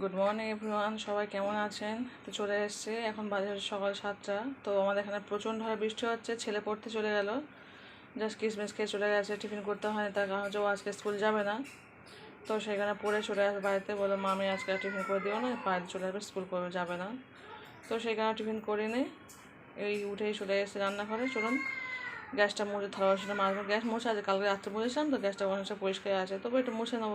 Good morning everyone সবাই কেমন আছেন? তো চলে এসছে এখন বাজে সকাল সাতটা। তো আমাদের এখানে প্রচণ্ড হারে বৃষ্টি হচ্ছে, ছেলে পড়তে চলে গেল। জাস্ট কিসমিস খেয়ে চলে গেছে, টিফিন করতে হয়নি তার কারণ হচ্ছে ও আজকে স্কুল যাবে না। তো সেখানে পড়ে চলে আসবে বাড়িতে, বলে, মামি, আজকে টিফিন করে দিও না বাড়িতে চলে আসবে, স্কুল করবে, যাবে না। তো সেখানে টিফিন করে করিনি এই উঠেই চলে এসেছে রান্নাঘরে। চলুন, গ্যাসটা মুছে থালা বাসনটা মারবো গ্যাস মুছে আছে কালকে রাত্রে মুছেছিলাম, তো গ্যাসটা অনেকটা পরিষ্কার আছে। তবু একটু মুছে নেব।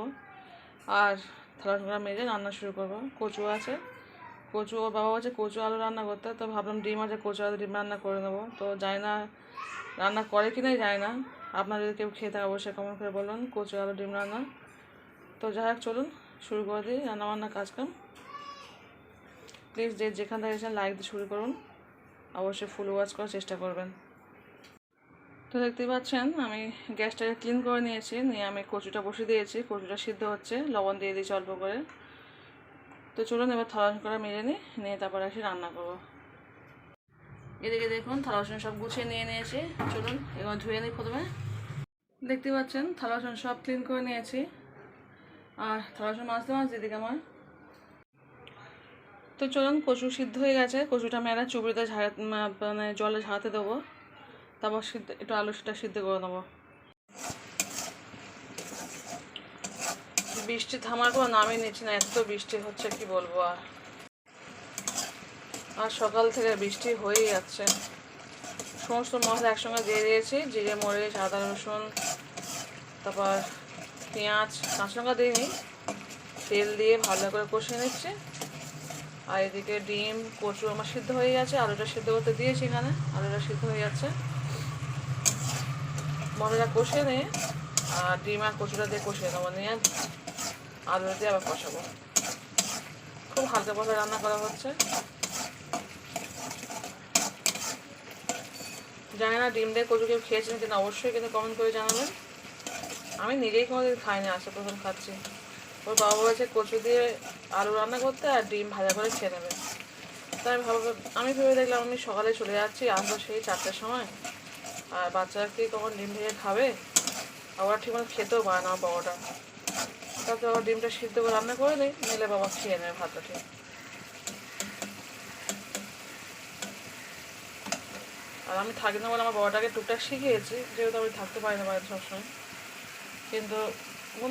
আর থালা বাসনটা মেজে রান্না শুরু করব। কচু আছে। কচু, ওর বাবা বলছে কচু আলু রান্না করতে। তো ভাবলাম ডিম আছে, কচু আলু ডিম রান্না করে নেব। তো জানি না রান্না করে কি নাই, জানি না। আপনারা যদি কেউ খেয়ে থাকে অবশ্যই কমেন্ট করে বলুন, কচু আলু ডিম রান্না। তো যাই হোক, চলুন, শুরু করে দিই রান্না রান্নাবান্না কাজকাম। প্লিজ যে যেখান থেকে এসেছেন লাইক দিয়ে শুরু করুন। অবশ্যই ফুল ওয়াচ করার চেষ্টা করবেন। তো দেখতেই পাচ্ছেন, আমি গ্যাসটাকে ক্লিন করে নিয়েছি, নিয়ে আমি কচুটা বসিয়ে দিয়েছি, কচুটা সিদ্ধ হচ্ছে, লবণ দিয়ে দিয়েছি অল্প করে। তো চলুন এবার থালা বাসন করে মেজে নিই, নিয়ে তারপর আসি রান্না করব। এদিকে দেখুন, থালা বাসন সব গুছিয়ে নিয়ে নিয়েছি, চলুন এবার ধুয়ে নিই প্রথমে। দেখতে পাচ্ছেন, থালা বাসন সব ক্লিন করে নিয়েছি, আর থালাসন মাজতে মাজতে এদিকে আমার। তো চলুন কচু সিদ্ধ হয়ে গেছে, কচুটা আমি একটা চুবড়িতে ঝাড়া মানে জলে ঝাড়াতে দেবো। তারপর সিদ্ধ, একটু আলু সেটা সিদ্ধ করে নেব। বৃষ্টি থামার কোনো নামই নিচ্ছি না, এত বৃষ্টি হচ্ছে, কি বলব আর। আর সকাল থেকে বৃষ্টি হয়েই যাচ্ছে। সমস্ত মশলা একসঙ্গে দিয়ে দিয়েছি, জিরে, মরিচ, আদা, রসুন, তারপর পেঁয়াজ কাঁচা লঙ্কা দিইনি। তেল দিয়ে ভালো করে কষিয়ে নিচ্ছি। আর এদিকে ডিম, কচু আমার সিদ্ধ হয়ে গেছে, আলুটা সিদ্ধ করতে দিয়েছি এখানে, আলুটা সিদ্ধ হয়ে যাচ্ছে। মশলাটা কষিয়ে নিয়ে আর ডিম আর কচুটা দিয়ে কষিয়ে নেব। নিয়ে আলুটা দিয়ে আবার কষাবো। খুব হালকা পাতলা রান্না করা হচ্ছে। জানি না ডিম দিয়ে কচু কেউ খেয়েছেন কিনা, অবশ্যই কিন্তু কমেন্ট করে জানাবেন। আমি নিজেই কোনোদিন খাইনি আসে প্রথম খাচ্ছি। ওর বাবা বলেছে কচু দিয়ে আলু রান্না করতে আর ডিম ভাজা করে খেয়ে নেবে। তাই আমি ভাবো আমি ভেবে দেখলাম আমি সকালে চলে যাচ্ছি, আসব সেই চারটের সময়। আর বাচ্চারা কি কখন ডিম ভেজে খাবে আবার ঠিকমতো খেতেও পারে না বাবাটা তারপরে আবার ডিমটা সিদ্ধ করে রান্না করে দিই নিলে বাবা খেয়ে নেবে ভাতটা ঠিক। আর আমি থাকি না বলে আমার বাবাটাকে টুকটাক শিখিয়েছি, যেহেতু আমি থাকতে পারি না বাড়িতে সবসময়। কিন্তু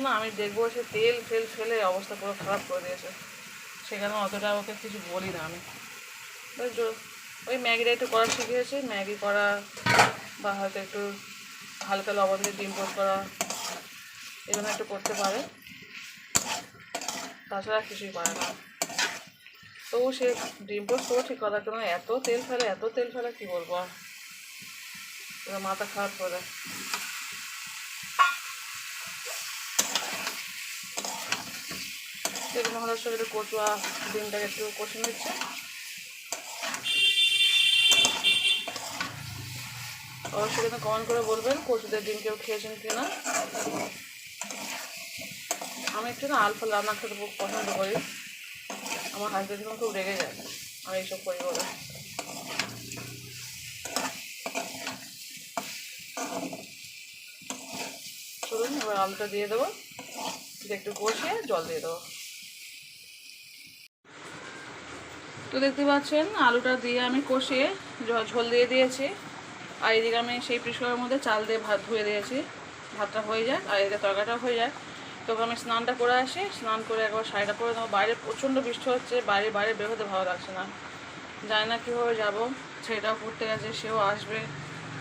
না, আমি দেখব সে তেল ফেল ফেলে অবস্থা পুরো খারাপ করে দিয়েছে। সেখানে অতটা ওকে কিছু বলি না আমি। ওই ম্যাগিটা একটু করা শিখিয়েছি, ম্যাগি করা বা হয়তো একটু হালকা লবণ দিয়ে ডিম পোস্ট করা এগুলো একটু করতে পারে। তাছাড়া কিছুই পারে না। তবু সে ডিম পোস্ট করব ঠিক কথা কেন এত তেল ফেলে, এত তেল ফেলে কী বলব আর? মাথা খারাপ করে। তেল মশলার সঙ্গে একটু কচুয়া, ডিমটাকে একটু কষে নিচ্ছে অবশ্যই কিন্তু কমেন্ট করে বলবেন কচুদের ডিম কেউ খেয়েছেন কি না আমি একটু না আলফা রান্না খেতে খুব পছন্দ করি। আমার হাজব্যান্ড খুব রেগে যায় আমি এইসব করি বলে। চলুন, এবার আলুটা দিয়ে দেবো। একটু কষিয়ে জল দিয়ে দেবো। তো দেখতে পাচ্ছেন, আলুটা দিয়ে আমি কষিয়ে ঝোল দিয়ে দিয়েছি। আর এদিকে আমি সেই প্রেশারের মধ্যে চাল দিয়ে ভাত ধুয়ে দিয়েছি। ভাতটা হয়ে যাক আর এদিকে তরকারিটা হয়ে যাক তবে আমি স্নানটা করে আসি, স্নান করে একবার শাড়িটা করে দেবো বাইরে প্রচণ্ড বৃষ্টি হচ্ছে, বাইরে বাইরে বের হতে ভালো লাগছে না। জানি না কীভাবে যাব, ছেলেটাও পড়তে গেছে, সেও আসবে।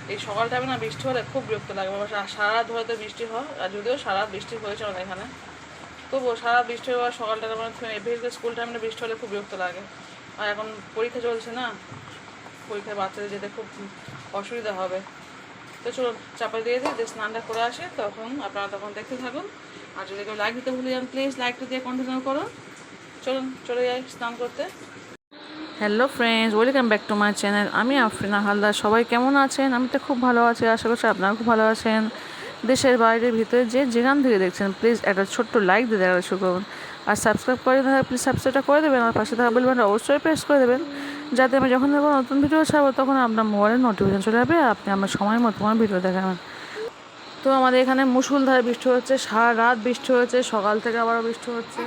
এই সকাল টাইমে না বৃষ্টি হলে খুব বিরক্ত লাগে, বাবা। সা- সারা রাত ধরে তো বৃষ্টি হয়, আর যদিও সারা বৃষ্টি হয়েছে আমাদের এখানে। তবুও সারা বৃষ্টি হওয়ার সকালটা মানে বিশেষ স্কুল টাইমে বৃষ্টি হলে খুব বিরক্ত লাগে। আর এখন পরীক্ষা চলছে না, পরীক্ষায় বাচ্চাদের যেতে খুব অসুবিধা হবে। তো চলুন চাপা দিয়ে দিই, যে স্নানটা করে আসে, তখন আপনারা তখন দেখতে থাকুন। আর যদি কেউ লাইক দিতে ভুলে যান প্লিজ লাইকটা দিয়ে কন্টিনিউ করুন। চলুন, চলে যাই স্নান করতে। Hello friends welcome back to my channel আমি আফরিনা হালদার। সবাই কেমন আছেন? আমি তো খুব ভালো আছি, আশা করছি আপনারা খুব ভালো আছেন। দেশের বাইরের ভিতরে যে যেখান থেকে দেখছেন প্লিজ একটা ছোট্ট লাইক দিয়ে দেখা শুরু করুন। আর সাবস্ক্রাইব করে প্লিজ সাবস্ক্রাইবটা করে দেবেন। আর পাশে থাকা বেলবেন অবশ্যই প্রেস করে দেবেন। যাতে আমি যখন যখন নতুন ভিডিও ছাড়বো, তখন আপনার মোবাইলে নোটিফিকেশন চলে যাবে আপনি আমার সময় মতো আমার ভিডিও দেখাবেন। তো আমাদের এখানে মুসুলধারে বৃষ্টি হচ্ছে, সারা রাত বৃষ্টি হচ্ছে সকাল থেকে আবারও বৃষ্টি হচ্ছে।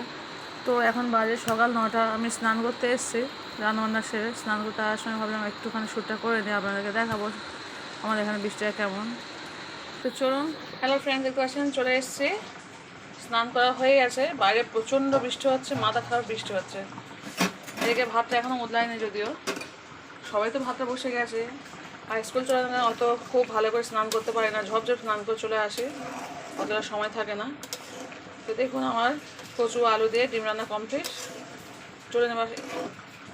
তো এখন বাজে সকাল নটা, আমি স্নান করতে এসেছি, রান্নাবান্না সেরে স্নান করতে আসার সময় ভাবলাম একটুখানি শ্যুটটা করে নিই, আপনাদেরকে দেখাবো আমাদের এখানে বৃষ্টিটা কেমন। তো চলুন হ্যালো ফ্রেন্ড দেখতে পাচ্ছেন, চলে এসেছি। স্নান করা হয়ে গেছে, বাইরে প্রচণ্ড বৃষ্টি হচ্ছে, মাথা খারাপ বৃষ্টি হচ্ছে। এদিকে ভাতটা এখনও উদলায়নি যদিও। সবাই তো ভাতটা বসে গেছে। আর স্কুল চলে গেলে অত খুব ভালো করে স্নান করতে পারে না ঝপঝপ স্নান করে চলে আসে। অতটা সময় থাকে না। তো দেখুন আমার কচু, আলু দিয়ে ডিম রান্না কমপ্লিট চলে নেবার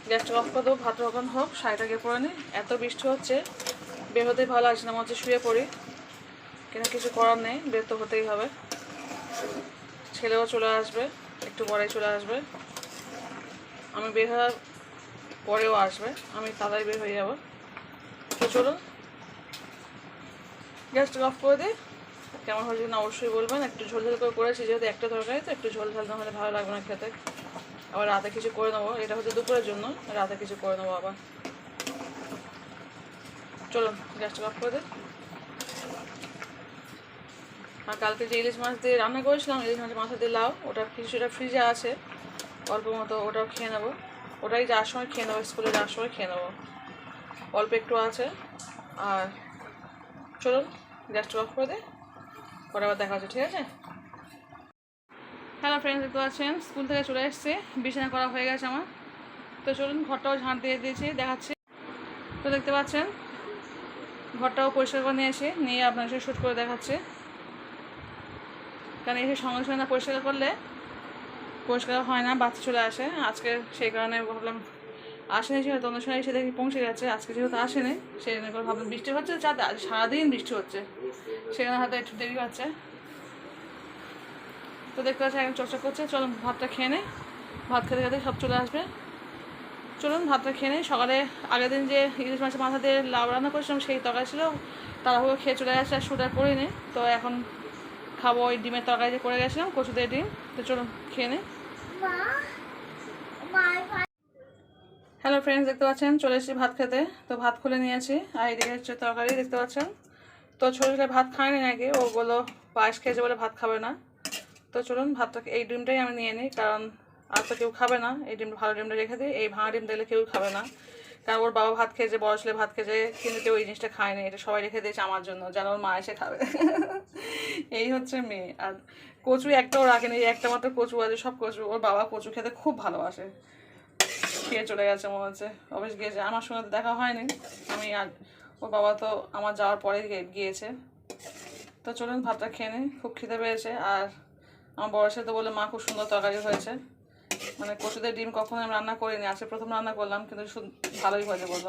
গ্যাসটা অফ করে দেবো, ভাত কখন হোক শাড়িটাকে পরে নি। এত বৃষ্টি হচ্ছে, বের হতেই ভালো আসে না হচ্ছে শুয়ে পড়ি। কেন কিছু করার নেই, বের তো হতেই হবে। ছেলেও চলে আসবে, একটু পরেই চলে আসবে। আমি বের হওয়ার পরেও আসবে। আমি তাড়াতাড়ি বের হয়ে যাব। তো চলুন। গ্যাসটা অফ করে দিই। কেমন হয়েছে কিনা অবশ্যই বলবেন। একটু ঝোল ঝোল করে করেছি, যেহেতু একটা তরকারি, তো একটু ঝোল ঝাল না হলে ভালো লাগবে না খেতে। আবার রাতে কিছু করে নেব। এটা হচ্ছে দুপুরের জন্য। রাতে কিছু করে নেব আবার। চলুন গ্যাসটা অফ করে দিই। আর কালকে যে ইলিশ মাছ দিয়ে রান্না করেছিলাম, ইলিশ মাছের মাথা দিয়ে লাউ, ওটা কিছুটা ফ্রিজে আছে। অল্প মতো ওটাও খেয়ে নেব। ওটাই যাওয়ার সময় খেয়ে নেব, স্কুলে যাওয়ার সময় খেয়ে নেব। অল্প একটু আছে। আর চলুন গ্যাসটা অফ করে দে পরে আবার দেখা হচ্ছে, ঠিক আছে? হ্যালো ফ্রেন্ডস দেখতে পাচ্ছেন? স্কুল থেকে চলে এসছে। বিছানা করা হয়ে গেছে আমার। তো চলুন, ঘরটাও ঝাঁট দিয়ে দিয়েছি, দেখাচ্ছি। তো দেখতে পাচ্ছেন? ঘরটাও পরিষ্কার করে নিয়েছি। নিয়ে আপনার সাথে শ্যুট করে দেখাচ্ছে। কারণ এসে সঙ্গে সঙ্গে না পরিষ্কার করলে পরিষ্কার হয় না বাচ্চা চলে আসে। আজকে সেই কারণে ভাবলাম আসেনি ছিল তখন সময় এসে দেখি পৌঁছে গেছে। আজকে যেহেতু আসেনি, সেই জন্য করে ভাবলাম বৃষ্টি হচ্ছে আজ সারাদিন বৃষ্টি হচ্ছে। সেখানে হয়তো একটু দেরি হচ্ছে। তো দেখতে পাচ্ছি এখন চর্চা করছে। চলুন ভাতটা খেয়ে নে ভাত খেতে খেতে সব চলে আসবে। চলুন ভাতটা খেয়ে নেই। সকালে আগের দিন যে ইলিশ মাছের মাথা দিয়ে লাউ রান্না করেছিলাম, সেই তরকারি ছিল। তাড়াহুড়ো খেয়ে চলে আসছে আর শুটার করিনি। তো এখন খাব ওই ডিমের তরকারি করে গেছিলাম কচু দিয়ে ডিম। তো চলুন খেয়ে হ্যালো ফ্রেন্ডস দেখতে পাচ্ছেন? চলে এসেছি ভাত খেতে। তো ভাত খুলে নিয়েছি। আর এদিকে হচ্ছে তরকারি, দেখতে পাচ্ছেন? তো ছোটো ছেলে ভাত খায়নি নাকি ও বলল, পায়েস খেয়েছে বলে ভাত খাবে না। তো চলুন ভাতটা, এই ডিমটাই আমি নিয়ে নিই। কারণ আর তো কেউ খাবে না। এই ডিমটা, ভালো ডিমটা রেখে দিই। এই ভাঙা ডিম দিলে কেউ খাবে না। কারণ ওর বাবা ভাত খেয়েছে, বড় ছেলে ভাত খেয়েছে, কিন্তু কেউ এই জিনিসটা খায়নি এটা সবাই রেখে দিয়েছে আমার জন্য, যেন ওর মা এসে খাবে। এই হচ্ছে মেয়ে। আর কচু একটাও রাখেনি এই একটা মাত্র কচু আছে, সব কচু। ওর বাবা কচু খেতে খুব ভালোবাসে। খেয়ে চলে গেছে মনে হচ্ছে। অফিস গিয়েছে, আমার সঙ্গে দেখা হয়নি। আমি আর ওর বাবা তো আমার যাওয়ার পরে গিয়েছে। তো চলুন, ভাতটা খেয়ে নিই খুব খিদে পেয়েছে। আর আমার বড় সাথে বলে মা, খুব সুন্দর তরকারি হয়েছে। মানে কচুদের ডিম কখনো আমি রান্না করিনি। আজকে প্রথম রান্না করলাম, কিন্তু ভালোই হয়েছে বলল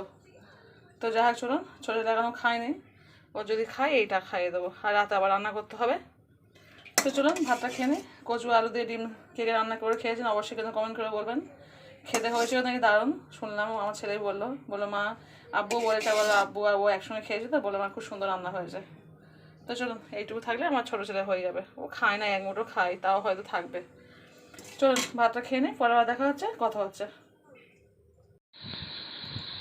তো যাই হোক, চলুন। ছোটো লাগানো খায়নি। ও যদি খায়, এইটা খাইয়ে দেবো। আর রাতে আবার রান্না করতে হবে। তো চলুন, ভাতটা খেয়ে নিই কচু, আলু দিয়ে ডিম কে কে রান্না করে খেয়েছেন, অবশ্যই কিন্তু কমেন্ট করে বলবেন। খেতে হয়েছিল নাকি দারুণ? শুনলাম আমার ছেলেই বলল। বলল, মা, আব্বু বলেছে বলো আব্বু ও একসঙ্গে খেয়েছে তো। বলে আমার খুব সুন্দর রান্না হয়েছে। তো চলুন, এইটুকু থাকলে আমার ছোটো ছেলে হয়ে যাবে। ও খায় না এক মুঠো খায়, তাও হয়তো থাকবে। চলুন ভাতটা খেয়ে নিই পরে দেখা হচ্ছে, কথা হচ্ছে।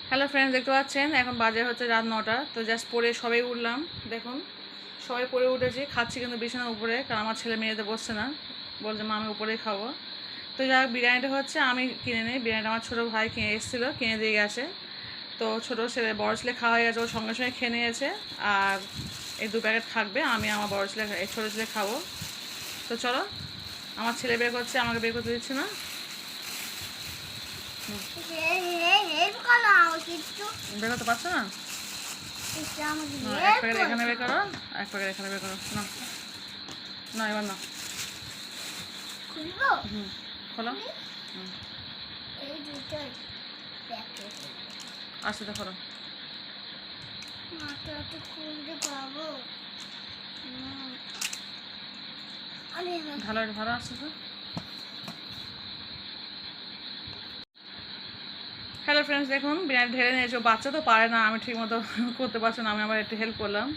হ্যালো ফ্রেন্ডস দেখতে পাচ্ছেন? এখন বাজে হচ্ছে রাত নটা, তো জাস্ট পরে সবাই উঠলাম, দেখুন। সবাই পরে উঠেছি, খাচ্ছি কিন্তু বিছানার উপরে, কারণ আমার ছেলে মেয়েদের বসছে না। বলছে, মা, আমি উপরেই খাব। তো যাই বিরিয়ানিটা হচ্ছে, আমি কিনে নিই। বিরিয়ানিটা আমার ছোটো ভাই কিনে এসেছিল, কিনে দিয়ে গেছে। তো ছোটো ছেলে, বড় ছেলে খাওয়া হয়ে গেছে ও সঙ্গে সঙ্গে খেয়ে নিয়েছে। আর এই দু প্যাকেট থাকবে, আমি আমার বড় ছেলে ছোটো ছেলে খাব। তো চলো আমার ছেলে বের করছে, আমাকে বের করতে দিচ্ছে না। বের করতে পারছ না? এক এখানে বের করো এক প্যাকেট এখানে বের করো। না না এবার না হুম তো ভালো ভালো আসছে তো। হ্যালো ফ্রেন্ডস দেখুন বিরিয়ানি ঢেলে নিয়েছো। বাচ্চা তো পারে না, আমি ঠিক মতো করতে পারছি না, আমি আবার একটু হেল্প করলাম।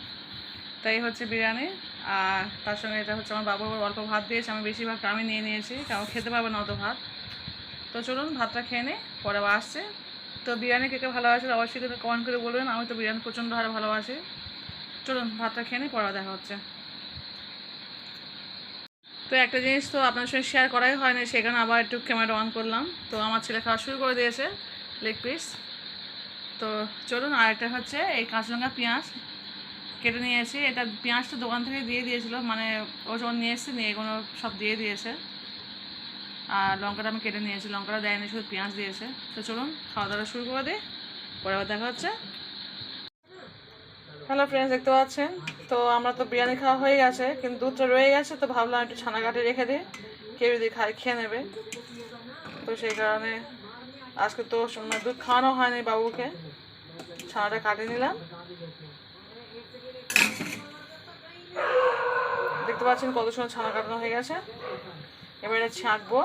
তাই হচ্ছে বিরিয়ানি, আর তার সঙ্গে এটা হচ্ছে আমার বাবুর অল্প ভাত দিয়েছে, আমি বেশিরভাগটা আমি নিয়ে নিয়েছি, কারণ খেতে পারবে না অত ভাত। তো চলুন, ভাতটা খেয়ে নিই পরে আসছে। তো বিরিয়ানি কে কে অবশ্যই কিন্তু কমেন্ট করে বলবেন, আমি তো বিরিয়ানি প্রচণ্ড হারে ভালোবাসি। চলুন, ভাতটা খেয়ে নিই পরে দেখা হচ্ছে। তো একটা জিনিস তো আপনার সঙ্গে শেয়ার করাই হয় না সেখানে আবার একটু ক্যামেরা অন করলাম। তো আমার ছেলে খাওয়া শুরু করে দিয়েছে লেগ পিস তো চলুন, আরেকটা হচ্ছে এই কাঁচা লঙ্কা পেঁয়াজ কেটে নিয়েছি। এটা পেঁয়াজটা দোকান থেকে দিয়ে দিয়েছিল মানে ও যখন নিয়ে এসছে, নিয়ে এগুলো সব দিয়ে দিয়েছে। আর লঙ্কাটা আমি কেটে নিয়েছি, লঙ্কাটা দেয়নি, শুধু পেঁয়াজ দিয়েছে। তো চলুন, খাওয়া দাওয়া শুরু করে দিই। পরে আবার দেখা হচ্ছে। হ্যালো ফ্রেন্ডস দেখতে পাচ্ছেন? তো আমরা তো বিরিয়ানি খাওয়া হয়ে গেছে, কিন্তু দুধটা রয়ে গেছে, তো ভাবলাম একটু ছানা কাটে রেখে দিই, কেউ যদি খায়, খেয়ে নেবে। তো সেই কারণে আজকে তো মানে দুধ খাওয়ানো হয়নি বাবুকে, ছানাটা কাটে নিলাম। দেখতে পাচ্ছেন কত সময় ছানা কাটানো হয়ে গেছে। এবারে ছাঁকবো।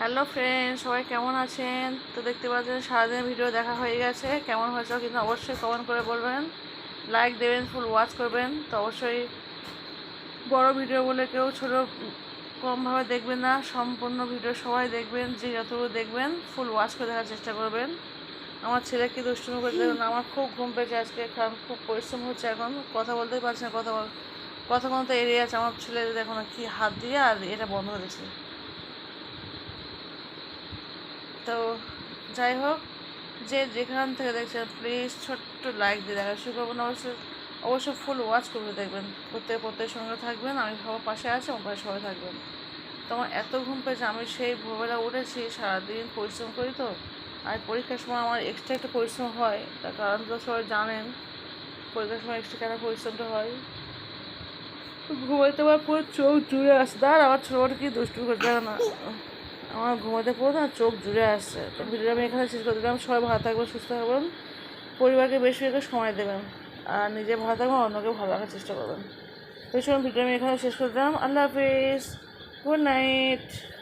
হ্যালো ফ্রেন্ড সবাই কেমন আছেন? তো দেখতে পাচ্ছেন সারাদিন ভিডিও দেখা হয়ে গেছে। কেমন হয়েছে কিন্তু অবশ্যই কমেন্ট করে বলবেন। লাইক দেবেন ফুল ওয়াচ করবেন। তো অবশ্যই বড় ভিডিও বলে কেউ ছোট কমভাবে দেখবেন না। সম্পূর্ণ ভিডিও সবাই দেখবেন, যে যতটুকু দেখবেন ফুল ওয়াচ করে দেখার চেষ্টা করবেন। আমার ছেলে কি দুষ্টুমি করতে দেখুন, আমার খুব ঘুম পেয়েছে আজকে, কারণ খুব পরিশ্রম হচ্ছে এখন। কথা বলতেই পারছি না, কথা কথা কোনো তো এড়িয়ে আছে আমার ছেলে দেখো না কি হাত দিয়ে আর এটা বন্ধ করেছে তো যাই হোক, যে যেখান থেকে দেখছেন প্লিজ ছোট্ট লাইক দিয়ে দেখা শুরু করবেন অবশ্যই অবশ্যই ফুল ওয়াচ করবে দেখবেন। প্রত্যেক প্রত্যেক সঙ্গে থাকবেন, আমি সবার পাশে আছি, আমার পাশে সবাই থাকবেন। তো আমার এত ঘুম পেয়েছে, আমি সেই ভোরবেলা উঠেছি, সারাদিন পরিশ্রম করি তো, আর পরীক্ষার সময় আমার এক্সট্রা একটা পরিশ্রম হয়। তার কারণ তো সবাই জানেন, পরীক্ষার সময় এক্সট্রা কেন পরিশ্রমটা হয়? ঘুমাইতে পারার পর চোখ জুড়ে আসছে আর আমার ছোট কি দুষ্টু করতে না আমার ঘুমাতে পড়ে না চোখ জুড়ে আসছে। তো ভিডিওটা আমি এখানে শেষ করে দিলাম। সবাই ভালো থাকবেন, সুস্থ থাকবেন। পরিবারকে বেশি একটু সময় দেবেন। আর নিজে ভালো থাকবেন, অন্যকে ভালো রাখার চেষ্টা করবেন। তো চলুন ভিডিও আমি এখানে শেষ করে দিলাম। আল্লাহ হাফিজ। Good night.